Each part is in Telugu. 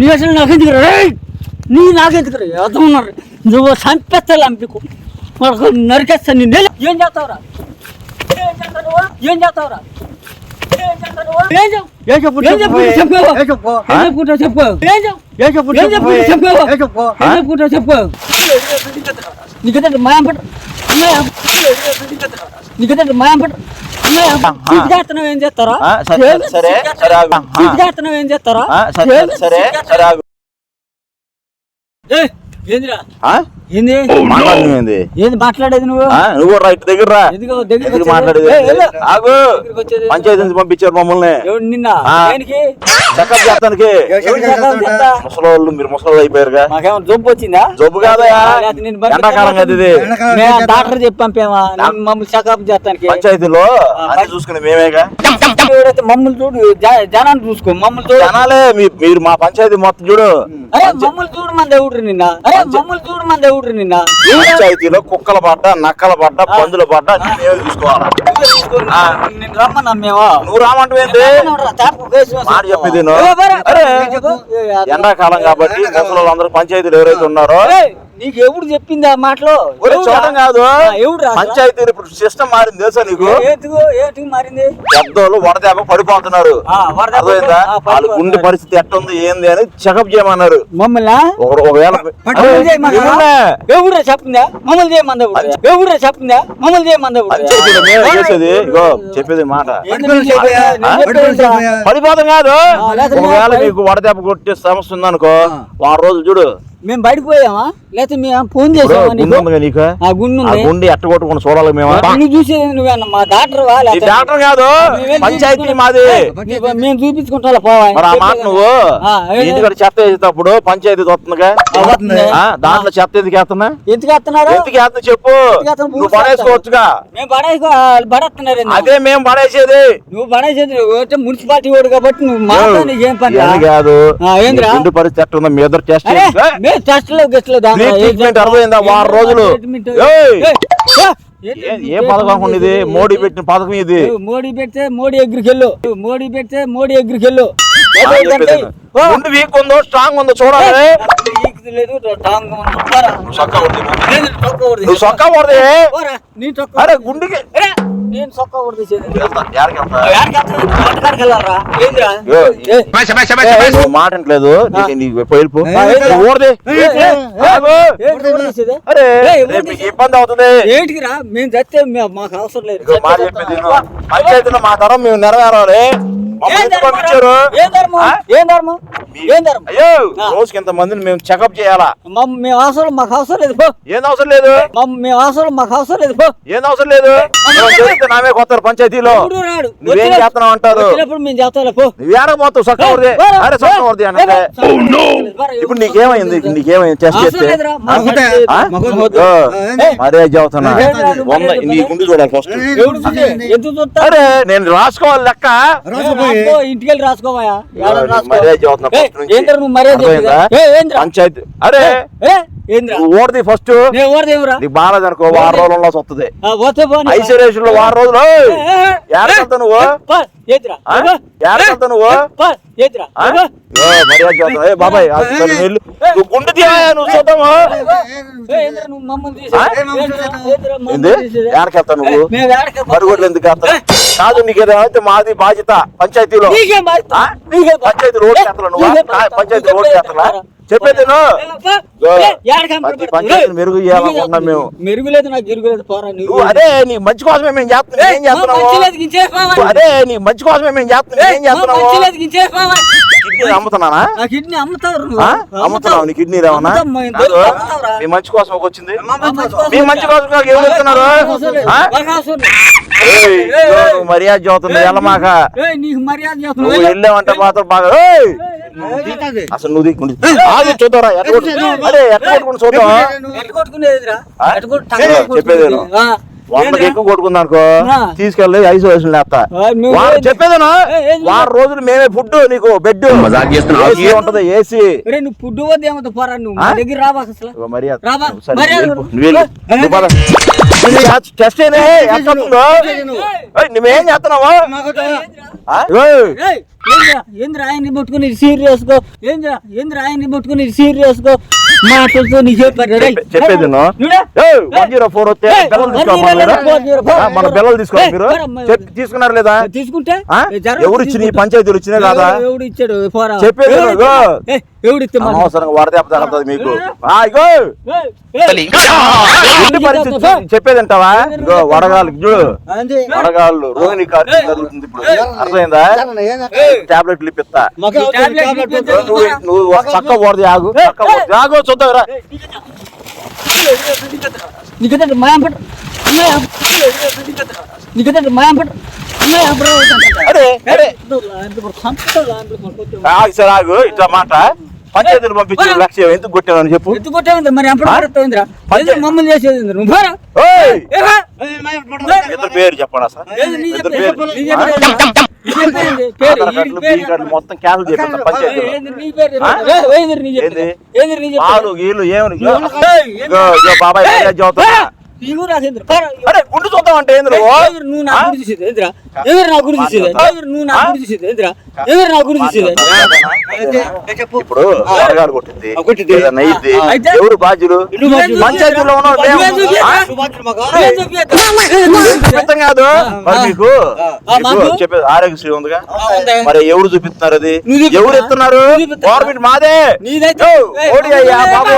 నీ అసలు నాకెందుకు రేయ్ నీ నాకెందుకు రే? ఉన్నారు? నువ్వు చంపేస్తాను అంపికు మనకు నరికేస్తాను నిన్ను. ఏం చేస్తావురా? ఏం చేస్తావురా? ఏం చెప్పు? ఏ చెప్పు? చెప్పు? చెప్పు. ఏ చెప్పు? చెప్పు ఏం చెప్పు? ఏ చెప్పు? చెప్పు? ఏ చెప్పు? చెప్పు? నీకదంటే మాయం పట్టు. మాయం నీకదంటే మాయం పట్టు. చేస్తున్నావు ఏం చేస్తారా? సరే, సరే. చేస్తున్నావు ఏం చేస్తారా? సరే సరే సరే ఏందిరా? ఏంది? మాట్లాడుతుంది ఏంది? మాట్లాడేది నువ్వు? ఆ నువ్వు ఇటు దగ్గర రా. ఎందుకు? వచ్చేది? మాట్లాడేది? వెళ్ళు. ఆగు? పంచాయతీ నుంచి పంపించారు మమ్మల్ని. ఎవడు నిన్న? చెకప్ చేస్తానికి. చేద్దా? ముసలోళ్ళు మీరు ముసలోళ్ళు అయిపోయారుగా. మాకేమో జబ్బు వచ్చిందా? జబ్బు కాదయా? ఎండాకాలం కదా ఇది. డాక్టర్ చెప్పి పంపామా మమ్మల్ని చెకప్ చేస్తానికి. పంచాయతీలో అన్ని చూసుకుని మేమేగా. మమ్మల్ని చూడు జనాన్ని చూసుకో మమ్మల్ని చూడు. జనాలే మీ- మీరు మా పంచాయతీ మొత్తం చూడు. అరే మమ్మల్ని చూడు మన దేవుడు నిన్న. అరే మమ్మల్ని చూడు మన దేవుడు నిన్న. పంచాయతీలో కుక్కల పడ్డ నక్కల పడ్డ పందుల పడ్డ అన్ని మేమే చూసుకోవాలా? ఆ. నేను రమ్మన్నా మేము? నువ్వు రామంటే మాట చెప్పేది ఎండాకాలం కాబట్టి ముసలోళ్ళందరూ పంచాయతీలు ఎవరైతే ఉన్నారో నీకు ఎవడు చెప్పింది ఆ మాటలో? చూడటం కాదు. ఆ, ఎవడురా? పంచాయతీలు ఇప్పుడు సిస్టమ్ మారింది తెలుసా నీకు? ఏంటికి మారింది? పెద్దోళ్ళు వడదెబ్బ పడిపోతున్నారు. వాళ్ళ గుండె పరిస్థితి ఎట్టుంది ఏంది అని చెకప్ చేయమన్నారు. మమ్మల్ని? ఒకవేళ చెప్పిందా మమ్మల్ని చేయమందా ఎవడురా? చెప్పిందా మమ్మల్ని చేయమందా చేసేది? ఇగో చెప్పేది మాట? పడిపోతాం కాదు. ఒకవేళ నీకు వడదెబ్బ కొట్టే సమస్య ఉందనుకో వారం రోజులు చూడు. మేము బయటకు పోయామా? లేకపోతే మేము ఫోన్ చేసామా గుండె నీకు? ఆ గుండు ఆ గుండె ఎట్ట కొట్టుకుని చూడాలి మేము? నువ్వు చూసేది నువ్వేనా మా డాక్టర్ వా ఈ లేకపోతే- డాక్టర్ కాదు మేమేం పంచాయతీ? మాది. నీ- మేము చూపించుకుంటా పోవా. మరి ఆ మాట నువ్వు? ఆ, ఏ- ఇంటికాడ చెత్త వేసేటప్పుడు పంచాయతీ వస్తుందిగా ఆ, వస్తుంది. ఆ, దాంట్లో చెత్త ఎందుకు వేస్తున్నా? ఎందుకు వేస్తున్నారు? ఎందుకు వేస్తున్నా చెప్పు. ఎందుకు? నువ్వు పడేసుకోవచ్చుగా. మేము? అదే మేము పడేసేది. నువ్వు పడేసేది నువ్వు అంటే మున్సిపాలిటీ వాడు కాబట్టి నువ్వు మాతో నీకేం పని రా? ఇవన్నీ కాదు. ఆ, ఏందిరా? పరిస్థితి ఎట్ట ఉందో మీ ఇద్దరు టెస్ట్ అరే, చేసి మేము ట్రీట్మెంట్? అర్థమైందా? వారం రోజులు. ఏ, పథకం ఇది? మోడీ పెట్టిన పథకం ఇది. మోడీ పెడితే మోడీ ఎగ్రికి వెళ్ళు. నువ్వు మోడీ పెడితే మోడీ ఎగ్రికి వెళ్ళు. ఆ, చెప్పేది? విను. ఓ, గుండె వీక్ ఉందో స్ట్రాంగ్ ఉందో చూడాలి. లేదు, టాంగ్. పోరా. నువ్వు సొక్కా. నేను సొక్కా అరే గుండెకి ఏ, నేను చొక్కా ఊడదీసేది. వెళ్తా, ఎక్కడికి వెళ్తా? ఎక్కడికి వెళ్తావు? తోటకాడికి వెళ్ళాలిరా. ఏందిరా? ఏ, ఏ, ఏ, నువ్వు మాట వినట్లేదు నీకు నీకు వెళ్ళిపో ఏ, నువ్వు ఊరది. ఏ, ఏ, ఆగు. ఏంటి ఊడదీసేది? అరే ఇబ్బంది అవుతుంది ఏంటికిరా మేము చస్తే మే- మాకు అవసరం లేదు మాట చెప్పేది మా తరం మేము నెరవేరాలి ఏం ధర్మం? ఏం? ఏం ధర్మం? అయ్యో. రోజుకి ఇంత మందిని మేము చెకప్ చేయాలా? మమ్మ మేము అవసరం మాకు అవసరం లేదు పో. ఏం అవసరం లేదు? మమ్మ మేము అవసరం మాకు అవసరం లేదు పో. ఏం అవసరం లేదు? నామే కొత్తారు పంచాయతీలో. రాడు? నువ్వేం చేస్తున్నావు అంటారు? వచ్చినప్పుడు మేము చేస్తాం పో. నువ్వు ఏడకపోతావు సొక్క ఊరిది పోరా, అరే సొక్క ఊరిది అంటే ఇప్పుడు నీకేమైంది? నీకేమైంది? టెస్ట్ చేస్తే? మరే మరే కాదు, వంద మరే నీ గుండు చూడాలి ఫస్ట్ అరే నేను రాసుకోవాలి లెక్క. ఇంటికి వెళ్ళి మర్యాద చెబుతున్నా పంచాయతీ. అరే! ఓడిది ఫస్ట్ నీకు బాగాలేదు అనుకో వారం రోజుల్లో వస్తుంది ఐసోలేషన్లో వారం రోజులు ఏ, ఏ, ఏ, ఏడకెళ్తా నువ్వు పో, ఏంద్రా ఆ? పో, ఏడకెళ్తా నువ్వు పో, ఏంద్రా ఆ? పో. ఏ, మర్యాద చెబుతున్నా ఏ బాబాయ్ ఆ సరే వెళ్ళు. నువ్వు గుండు తీయ నువ్వు చూద్దాము ఏ, ఏంద్రా నువ్వు మమ్మల్ని తీసేది? ఆ? ఏంద్రా, ఏంద్రా ఏంది మమ్మల్ని తీసేది? ఏడకెళ్తా నువ్వు మేము ఏడకి మరుగుడు ఎందుకు కాదు నీకు మాది బాధ్యత పంచాయతీలో? పంచాయతీ రోడ్ ఏ, చేస్తలా నువ్వు? పంచాయతీ నువ్వు రోడ్ చెప్పేది చేస్తలా చెప్పరా? చెప్పేది మెరుగు చేయాలనుకుంటున్నాం మేము. మెరుగులేదు నాకు పోరా నువ్వు అదే నీ మంచి కోసమే మేము చేస్తున్నాం. ఏం చేస్తున్నావు? అదే నీ మంచి కోసమే మేము చేస్తున్నాం. ఏం చేస్తున్నావు. కిడ్నీ అమ్ముతున్నానా? కిడ్నీ. ఆ? అమ్ముతున్నావు నీ కిడ్నీ అమ్ముతావురా. మీ మంచి కోసం ఒక వచ్చింది. మా మంచి కోసం మీ మంచి కోసం నాకు ఏం చెప్తున్నారు మర్యాద చదువుతుంది వెళ్ళమాక ఏయ్, నీకు మర్యాద చేస్తున్నావు. నువ్వు వెళ్ళావంటే మాత్రం బాగా ఏయ్! అసలు నువ్వు దిక్కుండి ఆగు చూద్దారా అరే ఎట్ట కొట్టుకుని చూద్దాం? చెప్పేది వందకి ఎక్కువ కొట్టుకుంది అనుకో. తీసుకెళ్ళి ఐసోలేషన్ లేస్తా ఏది- చెప్పేదను వారం రోజులు మేమే ఫుడ్ నీకు బెడ్ మజాక్ చేస్తున్నావా? ఏసీ ఉంటది ఏసీ. నువ్వు పుడ్డు వద్ద ఏమవుతా పోరా నువ్వు? దగ్గర రాబాక అసలు. మర్యాద. నువ్వు. టెస్ట్ నువ్వేం చేస్తున్నావు? ఏంద్రా? ఆయన్ని పట్టుకుని సీరియస్గా ఏంద్రా? పట్టుకుని సీరియస్గా నీ. చెప్పే- చెప్పేది నువ్వు. నువ్వే. ఏయ్, ఏయ్. 104 వస్తే ఏయ్, పిల్లలు తీసుకోవాలి 104 మనం ఫోర్ జీరో ఫోర్. ఆ, మన పిల్లలు తీసుకోవాలి ఏయ్, మీరు. పోరమ్మా. చెప్పి తీసుకున్నారు లేదా? తీసుకుంటే? ఎవరు ఇచ్చిన. పంచాయతీలు ఇచ్చినా కాదా? ఎవడు- ఇచ్చాడు? చెప్పేది ఎవడు ఇస్తే తగులుతుంది మీకు. ఆ, పరిస్థితి చెప్పేదంటావా ఇగో వడగాళ్ళు చూడు వడగాళ్ళు రోహిణి కార్తీక్ జరుగుతుంది ఇప్పుడు అర్థమైందా టాబ్లెట్లు ఇప్పిస్తా. నువ్వు నువ్వు చక్క పోరది ఆగు చక్క పోరది ఆగు చూద్దాం రా నీకదంటే మాయం పట్టు నీకదంటే మాయం పట్టు అరే అరే ఇట్లా మాట పంచాయతీలు పంపించిన లక్ష్యం ఎందుకు కొట్టానని చెప్పు మరి ఎప్పుడు ఆ? పడుతుందిరా పంచాయతీ- మమ్మల్ని చేసేది పోరా? ఇద్దరు చెప్పండి సార్ ఇద్దరు పేరు మొత్తం క్యాన్సిల్ చేపిస్తా ఇగో బాబాయ్ ఏయ్, అరే గుండు చూద్దాం అంటే ఏంది నువ్వు నా? గుడి చూసేది ఏందిరా? ఎవరు నా గుడి చూసేది ఎవరు నువ్వు నా? గుడి చూసేది ఏందిరా? ఎవరు నా గుడి చూసేది ఇప్పుడు వరగాడు కొట్టింది? ఎవరు బాధ్యులు. పంచాయతీలో ఉన్న వాళ్ళు నువ్వేం ఏం- చూపియా? ఆ? ఏం చూపియా? అర్థం కాదు మరి మీకు ఆ, మీకు మాకు? చెప్పేది ఆరోగ్యశ్రీ ఉందిగా ఉంది. మరి ఎవరు చూపిస్తున్నారు అది? ఎవరు ఇస్తున్నారు? గవర్నమెంట్ మాదే మోడీ అయ్యా బాబు.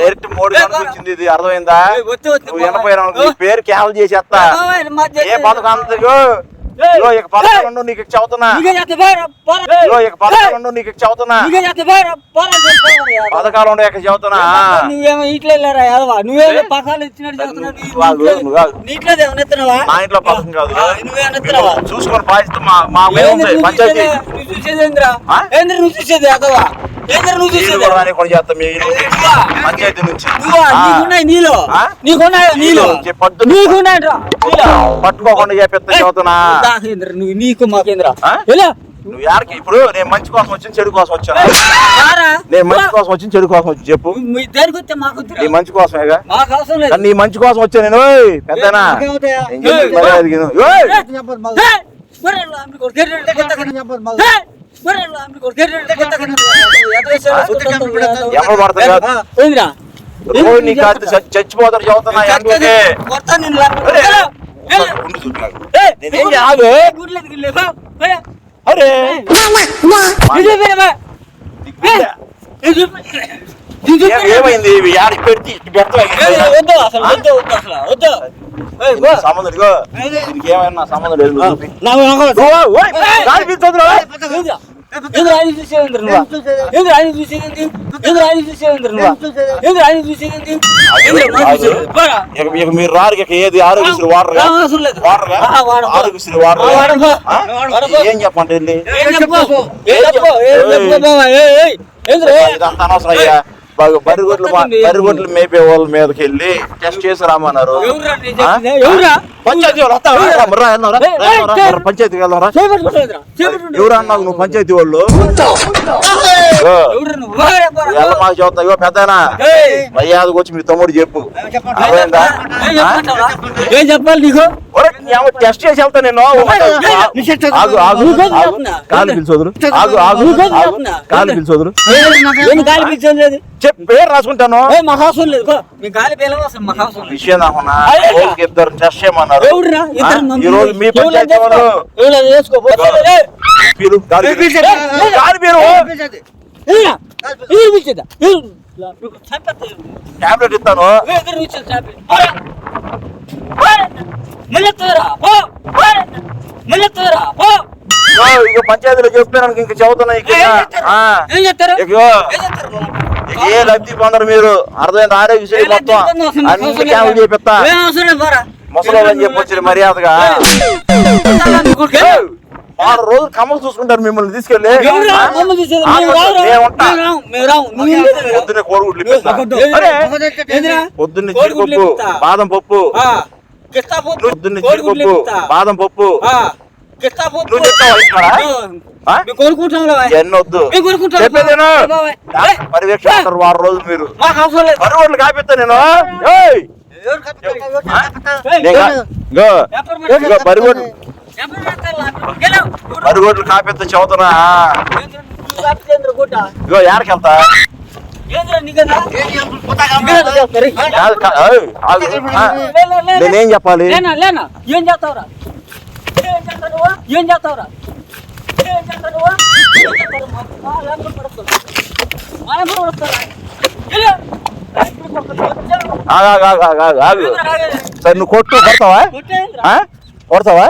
డైరెక్ట్ మోడీ ఇది అర్థమైందా వద్దు, నువ్వు బాబాయ్. ఎనపోయినా నీ పేరు క్యాన్సిల్ చేసేస్తా ఏ పథకం ఇగో ఇక పథకాలు ఉండవు నీకు. ఇగో ఇక పథకాలు ఉండవు నీకు పోరా. పథకాలు ఉండవు ఇక చెబుతున్నా. నువ్వేమో ఇట్లా వెళ్ళారా యాదవా నువ్వేమో పకాలు ఇచ్చినట్టు మా ఇంట్లో పథకం కాదు. చూసుకొని బాధ్యత మా పంచాయతీ. చూసేది? ఏందిరా? ఏంద్ర నువ్వు చూసేది యాదవా నువ్వు చూసేది? పంచాయతీ నుంచి. నీకున్నాయి ఆ? నీకున్నాయి. పొద్దున్న- నీకున్నాయి పట్టుకోకుండా చెప్పిస్తా చదువుతున్నా. నువ్వు నీకు మాకేంద్ర. ఆ? ఎలా? నువ్వు యాడికి ఇప్పుడు నేను మంచి కోసం వచ్చిన చెడు కోసం వచ్చాను? నేను మంచి కోసం వచ్చిన చెడు కోసం వచ్చి చెప్పు. నీ మంచి కోసమేగా? నీ మంచి కోసం వచ్చా నేను పెద్దనా? చచ్చిపోతారు ఏమైంది పెడితే వద్దు అసలు, వద్దు, వద్దు అసలు, వద్దు. ఏయ్, దీనికి పో. సంబంధం ఇదిగో దీనికి ఏమైనా సంబంధం లేదు నువ్వు చూపి. నాకు నాకు ఓ, ఓయ్, గాలి పీల్చొద్దురా. ఏంద్రా? ఏంద్రా ఆయన చూసేది ఏంద్రా నువ్వు? ఏంద్రా ఆయన చూసేది ఏంది? ఏంద్రా ఆయన చూసేది ఏంద్రా నువ్వు? ఏంద్రా ఆయన చూసేది ఏంది? ఏంద్రా మా చూసేది? పోరా. ఇక ఇక మీరు రారు ఇక ఏది ఆరోగ్యశ్రీ వాడరుగా ఆ, అవసరం లేదు. వాడరుగా ఆ, వాడం. ఆరోగ్యశ్రీ ఆ, వాడరుగా వాడం పో. ఆ? వాడం పో. ఏం చెప్పండి వెళ్ళి ఏం చెప్పు? ఏం చెప్పు? ఏం చెప్పు బావ? ఏయ్, ఏయ్. ఏంద్రా? ఇదంతా అనవసరం అయ్యా బాగా బరిగొడ్లు మేపే వాళ్ళ మీదకి వెళ్ళి టెస్ట్ చేసి రామన్నారు? పంచాయతీ వాళ్ళు వస్తావా? ఎవరురా? రా, రా, వెళ్దాం రా. ఏయ్, రా, ఏయ్, రా, ఏయ్. రా, పంచాయతీకి వెళ్దాం రా చేపట్టుకుంటావురా? చేపట్టుకుంటావు. ఎవరు అన్నావు నువ్వు పంచాయతీ వాళ్ళు ఎల్ల మాకు చెబుతా ఇగో పెద్దనా? ఏయ్. మర్యాదకు వచ్చి మీ తమ్ముడు చెప్పు? ఏం చెప్పాలి నీకు? టెస్ట్ చేసి వెళ్తా నేను ఆగు. కాలు పిలిచోదురు ఆగు ఆగు. కాలు పిలిచోదురు ఏంది గాలి పీల్చేది లేదు? చెప్పు పేరు రాసుకుంటాను. ఏయ్, మాకు అవసరం లేదు. పో. మీ గాలి పీలవసరం మాకు అవసరం లేదు విషయం నాకున్నా అయ్యా. రోజుకి ఇద్దరు టెస్ట్ చేయమన్నారు. ఈ రోజు మీ పంచాయతీ చేసుకో? వాళ్ళు టాబ్లెట్ ఇస్తాను ఇక పంచాయతీలో చెప్పాను ఇంక చదువుతున్నా ఇక ఏం లబ్ధి పొందరు మీరు అర్థమైంది ఆరోగ్యశ్రీ ఏం మొత్తం. అన్ని క్యాన్సిల్ చేపిస్తా ఏం అవసరం లేదు, పోరా. ముసలోళ్ళని చెప్పి వచ్చిన మర్యాదగా ఆరు రోజులు కమ్మలు చూసుకుంటారు మిమ్మల్ని తీసుకెళ్ళి? పొద్దున్నే కోడిగుడ్లు జీడిపప్పు. బాదం పప్పు. పొద్దున్నే జీడిపప్పు. బాదం పప్పు. వారం రోజులు మీరు. పరువులు కాపిస్తా నేను. బరిగొడ్లు పది కోట్లు లాగు. చదువుతున్నా బరిగొడ్లు కాపిస్తా ఇగో నేనేం చెప్పాలి? ఏం చేస్తావురా ఏం చేస్తావురా ఆగు, సరే నువ్వు కొట్టు కొడతావా? కొడతావా?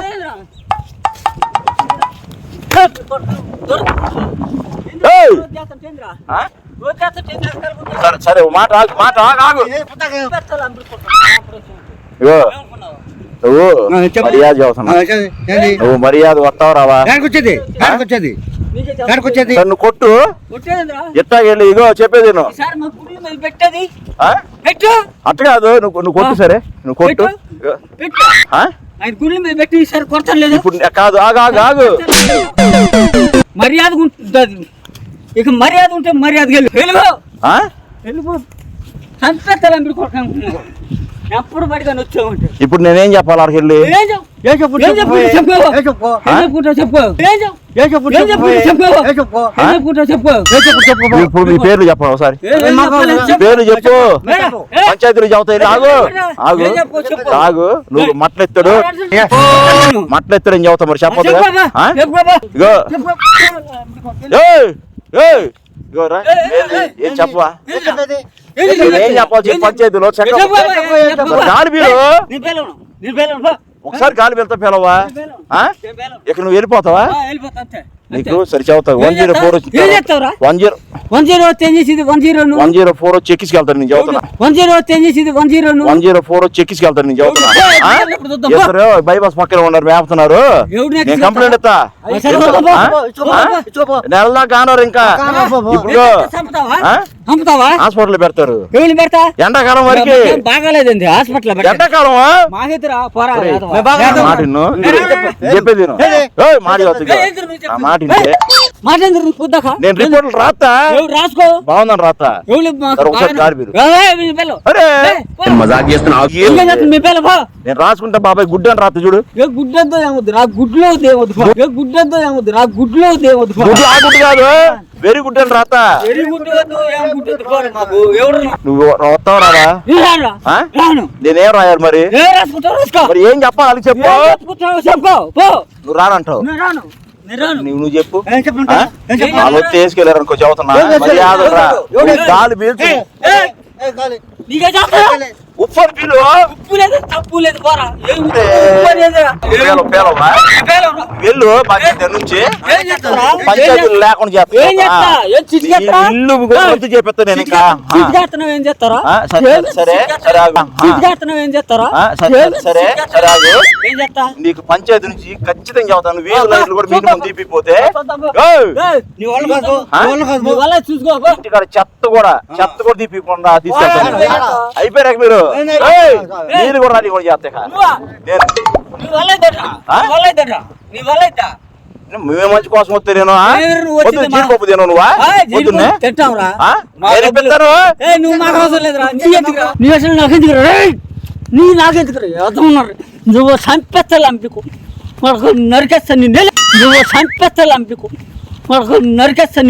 సరే మాట ఆగు మాట ఆగు. ఇగో? నువ్వు. మర్యాద నువ్వు మర్యాద వస్తావు రావా? వచ్చేది వచ్చేది నువ్వు కొట్టు. కొట్టేయండిరా. ఎట్టాగెళ్ళి ఇగో చెప్పేది? పెట్టు. అట్ట కాదు నువ్వు నువ్వు కొట్టు సరే. నువ్వు కొట్టు? ఆయన గుడి మీద పెట్టి ఈసారి కొడతాను లేదు. ఇప్పుడు కాదు ఆగు ఆగు ఆగు. మర్యాద ఉంటుంది. ఇక మర్యాద ఉంటే మర్యాద వెళ్ళు వెలుగు ఆ? వెలుగు ఎప్పుడు ఇప్పుడు నేనేం చెప్పాలి వెళ్ళి ఏం చెప్పు ఏ చెప్పు ఏం చెప్పు చెప్పు ఏ చెప్పు ఏం చెప్పుకుంటావు చెప్పు ఏం చెప్పు ఏ చెప్పు ఏం చెప్పు చెప్పు ఏ చెప్పు ఏం చెప్పుకుంటావు చెప్పు ఏ చెప్పు చెప్పు ఇప్పుడు మీ పేర్లు చెప్పాలి ఒకసారి ఏం పేర్లు చెప్పు ఏ? పంచాయతీలు చెబుతాయి ఆగు ఆగు ఏం. ఆగు నువ్వు మట్లెత్తాడు మట్లెత్తాడు అని చెబుతా మరి చెప్పదు. ఇగో ఇగో రా ఏం చెప్పవా? ఏం చెప్పాలి? పంచాయతీలో. ఒకసారి గాలి వెళ్తా పిలవా? ఆ? నీ పిల్లలు. ఇక నువ్వు వెళ్ళిపోతావా? నీకు సరి one zero four? One zero one zero వస్తే ఏం చేసింది? One zero one zero four వచ్చి ఎక్కించుకెళ్తాను నేను వన్ జీరో వస్తే ఏం చేసింది? One zero one zero four వచ్చి ఎక్కించుకెళ్తాను నేను బైపాస్ పక్కన ఉన్నారు మేపుతున్నారు. నేను కంప్లైంట్ ఇస్తా? నెలలా కానరు ఇంకా. ఇప్పుడు చంపుతావా హాస్పిటల్ పెడతారు. పెడతా? ఎండాకాలం వరకు. బాగాలేదండి హాస్పిటల్ ఎండాకాలం మాహితురా పోరా చెప్పేది మాట మాట నేను రిపోర్ట్లు రాస్తా రాసుకో? బాగుందని రాస్తా. మజాక్ రాసుకుంటా బాబాయ్ గుడ్డు అని రాత్త చూడు. ఏ గుడ్డంతో ఏమొద్దు నా గుడ్లో. ఏ గుడ్డంతో ఏమొద్దు నా గుడ్లో ఆ గుడ్డు కాదు. వెరీ గుడ్ అని రాత నువ్వు వస్తావు రాదా? నేను రాయాలి మరి? మరి ఏం చెప్పాలి? వాళ్ళకి చెప్పు. నువ్వు రానంటావు. నువ్వు నువ్వు చెప్పు. వాళ్ళు వచ్చి వేసుకెళ్ళారు అనుకో ఎవడు? గాలి పీల్చు. ఉప్పు పీలు ఉప్పు లేదు తప్పు లేదు పేలవా. వెళ్ళు పంచాయతీ నుంచి. ఏం చేస్తావురా? పంచాయతీలు లేకుండా చేస్తా. ఏం చేస్తా? ఏం చిట్టి చేస్తారా? ఇల్లు గుర్తు చేపిస్తా నేను ఇంకా. ఏం చేస్తారా సరే, సరే, ఏం చేస్తారా సరే, సరే? ఏం చేస్తా నీకు పంచాయతీ నుంచి ఖచ్చితంగా చెబుతాను. వేలు లైట్లు కూడా. మినిమం తీపిపోతే. ఇంటికాడ చెత్త కూడా చెత్త కూడా తీపికుండా తీసుకెళ్తాను. వాడు. అయిపోయాక మీరు. మీరు కూడా రాని కూడా చేస్తా? నేను. నీ వల్ల? మేమే మంచి కోసం వస్తే నేను ఆ? ఏయ్, నువ్వు పొద్దున్న జీడిపప్పు తినవు పొద్దున్నే? తింటాంరా. మాకు అవసరం లేదురా. నీ ఎందుకురా? నీ అసలు నాకు ఎందుకురా? రేయ్! నీ నాకెందుకురా అర్థం ఉన్నారు? నువ్వు సంపెత్తలు అంపికు మనకు నరికేస్తా నువ్వు సంపెత్తలు అంపికు మనకు నరికేస్తా